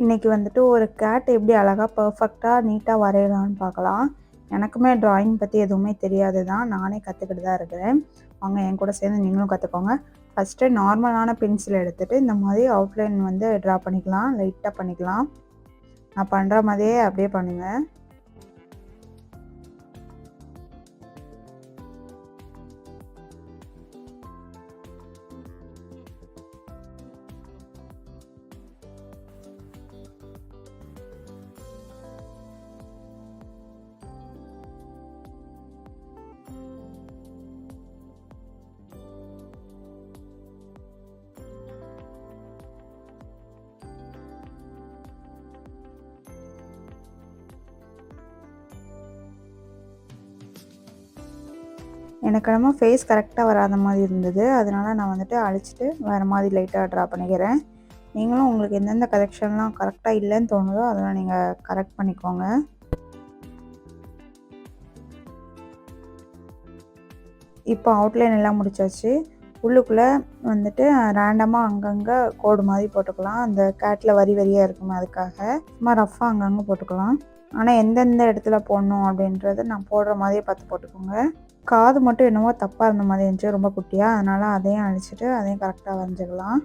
இன்றைக்கி வந்துட்டு ஒரு கேட் எப்படி அழகாக பர்ஃபெக்டாக நீட்டாக வரையலான்னு பார்க்கலாம். எனக்குமே ட்ராயிங் பற்றி எதுவுமே தெரியாது தான் நானே கற்றுக்கிட்டு தான் இருக்கிறேன். வாங்க என் கூட சேர்ந்து நீங்களும் கற்றுக்கோங்க ஃபஸ்ட்டு நார்மலான பென்சில் எடுத்துகிட்டு இந்த மாதிரி அவுட்லைன் வந்து ட்ரா பண்ணிக்கலாம். லைட்டாக பண்ணிக்கலாம். நான் பண்ணுற மாதிரியே அப்படியே பண்ணுங்கள் எனக்கு என்னமோ ஃபேஸ் கரெக்டாக வராத மாதிரி இருந்தது. அதனால நான் வந்துட்டு அழிச்சிட்டு வேறு மாதிரி லைட்டாக ட்ரா பண்ணிக்கிறேன். நீங்களும் உங்களுக்கு எந்தெந்த கரெக்ஷன்லாம் கரெக்டாக இல்லைன்னு தோணுதோ அதெல்லாம் நீங்கள் கரெக்ட் பண்ணிக்கோங்க. இப்போ அவுட்லைன் எல்லாம் முடிச்சாச்சு. உள்ளுக்குள்ளே வந்துட்டு ரேண்டமாக அங்கங்கே கோடு மாதிரி போட்டுக்கலாம். அந்த கேட்டில் வரி வரியாக இருக்குமே அதுக்காக. சும்மா ரஃப்பாக அங்கங்கே போட்டுக்கலாம். ஆனால் எந்தெந்த இடத்துல போடணும் அப்படின்றத நான் போடுற மாதிரியே பார்த்து போட்டுக்கோங்க. காது மட்டும் என்னவோ தப்பாக இருந்த மாதிரி இருந்துச்சு ரொம்ப குட்டியாக அதனால் அதையும் அழிச்சிட்டு அதையும் கரெக்டாக வரைஞ்சிக்கலாம்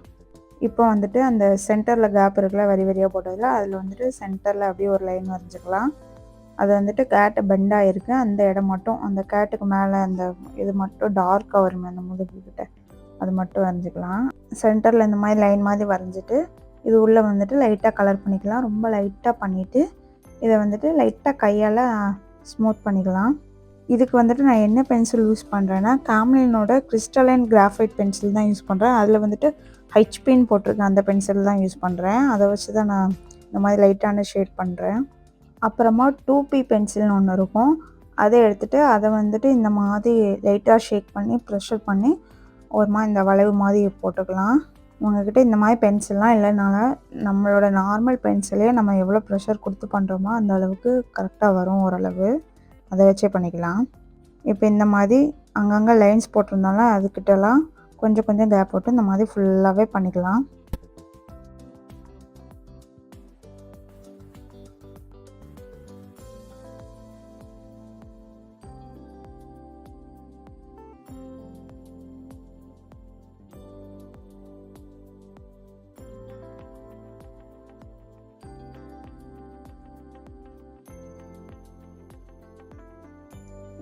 இப்போ வந்துட்டு அந்த சென்டரில் கேப் இருக்குல்ல வரி வரியாக போட்டதில் அதில் வந்துட்டு சென்டரில் அப்படியே ஒரு லைன் வரைஞ்சிக்கலாம் அது வந்துட்டு கேட்டு பெண்டாக இருக்குது அந்த இடம் மட்டும் அந்த கேட்டுக்கு மேலே அந்த இது மட்டும் டார்க்காக வருமே அந்த முதுகுக்கிட்ட அது மட்டும் வரைஞ்சிக்கலாம் சென்டரில் இந்த மாதிரி லைன் மாதிரி வரைஞ்சிட்டு இது உள்ளே வந்துட்டு லைட்டாக கலர் பண்ணிக்கலாம். ரொம்ப லைட்டாக பண்ணிவிட்டு இதை வந்துட்டு லைட்டாக கையால் ஸ்மூத் பண்ணிக்கலாம். இதுக்கு வந்துட்டு நான் என்ன பென்சில் யூஸ் பண்ணுறேன்னா கேம்லினோட கிறிஸ்டலைன் கிராஃபைட் பென்சில் தான் யூஸ் பண்ணுறேன் அதில் வந்துட்டு ஹைச்பின் போட்டிருக்கேன் அந்த பென்சில் தான் யூஸ் பண்ணுறேன் அதை வச்சு தான் நான் இந்த மாதிரி லைட்டான ஷேட் பண்ணுறேன் அப்புறமா டூ பி பென்சில்னு ஒன்று இருக்கும். அதை எடுத்துகிட்டு அதை வந்துட்டு இந்த மாதிரி லைட்டாக ஷேக் பண்ணி ப்ரெஷர் பண்ணி ஒரு மாதிரி இந்த வளைவு மாதிரி போட்டுக்கலாம். உங்ககிட்ட இந்த மாதிரி பென்சில்லாம் இல்லைனால நம்மளோட நார்மல் பென்சிலே நம்ம எவ்வளோ ப்ரெஷர் கொடுத்து பண்ணுறோமோ அந்த அளவுக்கு கரெக்டாக வரும் ஓரளவு. அதை வச்சே பண்ணிக்கலாம். இப்போ இந்த மாதிரி அங்கங்கே லைன்ஸ் போட்டிருந்தாலும் அதுக்கிட்டலாம் கொஞ்சம் கொஞ்சம் கேப் போட்டு இந்த மாதிரி ஃபுல்லாகவே பண்ணிக்கலாம்.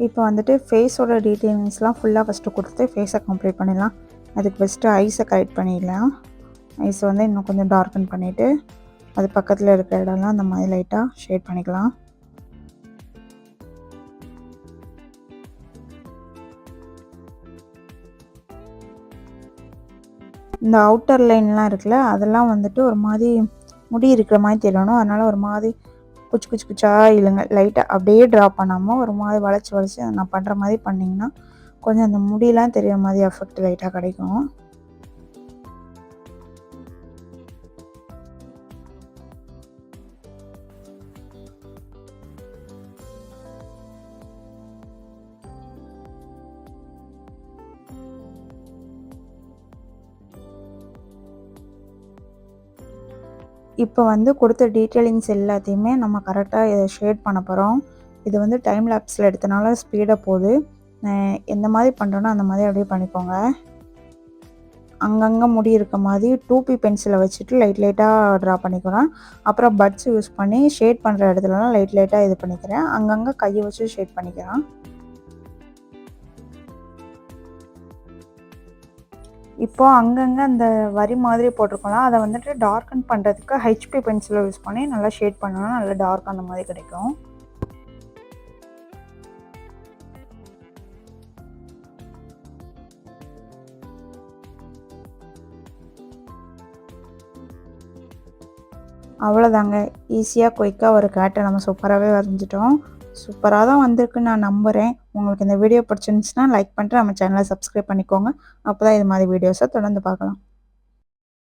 இப்போ வந்துட்டு ஃபேஸோட டீட்டெயில்ஸ்லாம் ஃபுல்லாக ஃபஸ்ட்டு கொடுத்து ஃபேஸை கம்ப்ளீட் பண்ணிடலாம். அதுக்கு ஃபஸ்ட்டு ஐஸை கரெக்ட் பண்ணிடலாம். ஐஸை வந்து இன்னும் கொஞ்சம் டார்க்கன் பண்ணிவிட்டு அது பக்கத்தில் இருக்கிற இடம்லாம் அந்த மாதிரி லைட்டாக ஷேட் பண்ணிக்கலாம். இந்த அவுட்டர் லைன்லாம் இருக்குல்ல அதெல்லாம் வந்துட்டு ஒரு மாதிரி முடி இருக்கிற மாதிரி தெரியணும். அதனால் ஒரு மாதிரி குச்சி குச்சி குச்சா இல்லைங்க லைட்டாக அப்படியே ட்ரா பண்ணாமல் ஒரு மாதிரி வளைச்சி வளைச்சி நான் பண்ணுற மாதிரி பண்ணிங்கன்னா கொஞ்சம் அந்த முடியெலாம் தெரியாத மாதிரி எஃபெக்ட் லைட்டாக கிடைக்கும். இப்போ வந்து கொடுத்த டீட்டெயிலிங்ஸ் எல்லாத்தையுமே நம்ம கரெக்டாக இதை ஷேட் பண்ண போகிறோம் இது வந்து டைம் லேப்ஸில் எடுத்தனால ஸ்பீடாக போகுது. எந்த மாதிரி பண்ணுறோன்னா அந்த மாதிரி அப்படியே பண்ணிக்கோங்க. அங்கங்கே முடி இருக்க மாதிரி டூபி பென்சிலை வச்சுட்டு லைட் லைட்டாக ட்ரா பண்ணிக்கிறேன் அப்புறம் பட்ஸ் யூஸ் பண்ணி ஷேட் பண்ணுற இடத்துலலாம் லைட் லைட்டாக இது பண்ணிக்கிறேன். அங்கங்கே கையை வச்சு ஷேட் பண்ணிக்கிறேன் இப்போது அங்கங்கே அந்த வரி மாதிரி போட்டிருக்கோம்ல அதை வந்துட்டு டார்க்கன் பண்ணுறதுக்கு ஹெச்பி பென்சிலை யூஸ் பண்ணி நல்லா ஷேட் பண்ணோன்னா நல்லா டார்க் அந்த மாதிரி கிடைக்கும். அவ்வளோதாங்க ஈஸியாக குயிக்காக ஒரு கேட்டை நம்ம சூப்பராகவே வரைஞ்சிட்டோம். சூப்பராக தான் வந்திருக்குன்னு நான் நம்புகிறேன் உங்களுக்கு இந்த வீடியோ பிடிச்சிருந்துச்சுன்னா லைக் பண்ணிட்டு நம்ம சேனலை சப்ஸ்கிரைப் பண்ணிக்கோங்க. அப்போ தான் இது மாதிரி வீடியோஸை தொடர்ந்து பார்க்கலாம்.